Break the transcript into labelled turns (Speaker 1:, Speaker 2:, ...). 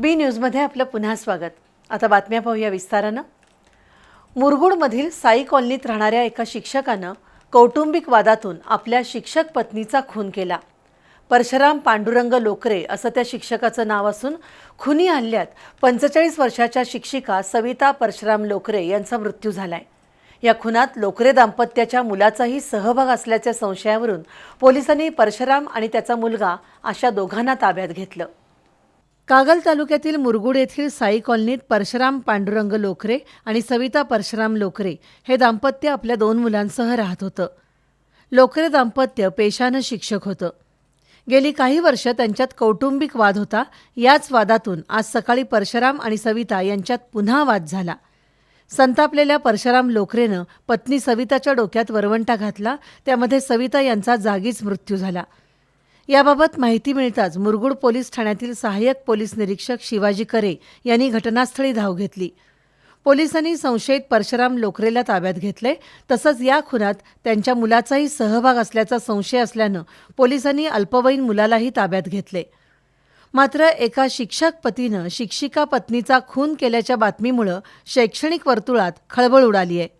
Speaker 1: बी न्यूजमध्ये आपलं पुन्हा स्वागत. आता बातम्या पाहूया विस्तारानं. मुरगुडमधील साई कॉलनीत राहणाऱ्या एका शिक्षकानं कौटुंबिक वादातून आपल्या शिक्षक पत्नीचा खून केला. परशुराम पांडुरंग लोकरे असं त्या शिक्षकाचं नाव असून खुनी हल्ल्यात पंचेचाळीस वर्षाच्या शिक्षिका सविता परशुराम लोकरे यांचा मृत्यू झालाय. या खुनात लोकरे दाम्पत्याच्या मुलाचाही सहभाग असल्याच्या संशयावरून पोलिसांनी परशुराम आणि त्याचा मुलगा अशा दोघांना ताब्यात घेतलं. कागल तालुक्यातील मुरगुड येथील साई कॉलनीत परशुराम पांडुरंग लोकरे आणि सविता परशुराम लोकरे हे दाम्पत्य आपल्या दोन मुलांसह राहत होतं. लोकरे दाम्पत्य पेशानं शिक्षक होतं. गेली काही वर्ष त्यांच्यात कौटुंबिक वाद होता. याच वादातून आज सकाळी परशुराम आणि सविता यांच्यात पुन्हा वाद झाला. संतापलेल्या परशुराम लोकरेनं पत्नी सविताच्या डोक्यात वरवंटा घातला. त्यामध्ये सविता यांचा जागीच मृत्यू झाला. याबाबत माहिती मिळताच मुरगुड पोलीस ठाण्यातील सहाय्यक पोलीस निरीक्षक शिवाजी करे यांनी घटनास्थळी धाव घेतली. पोलिसांनी संशयित परशुराम लोकरेला ताब्यात घेतले तसंच या खुनात त्यांच्या मुलाचाही सहभाग असल्याचा संशय असल्यानं पोलिसांनी अल्पवयीन मुलालाही ताब्यात घेतले. मात्र एका शिक्षक पतीनं शिक्षिका पत्नीचा खून केल्याच्या बातमीमुळं शैक्षणिक वर्तुळात खळबळ उडाली आहे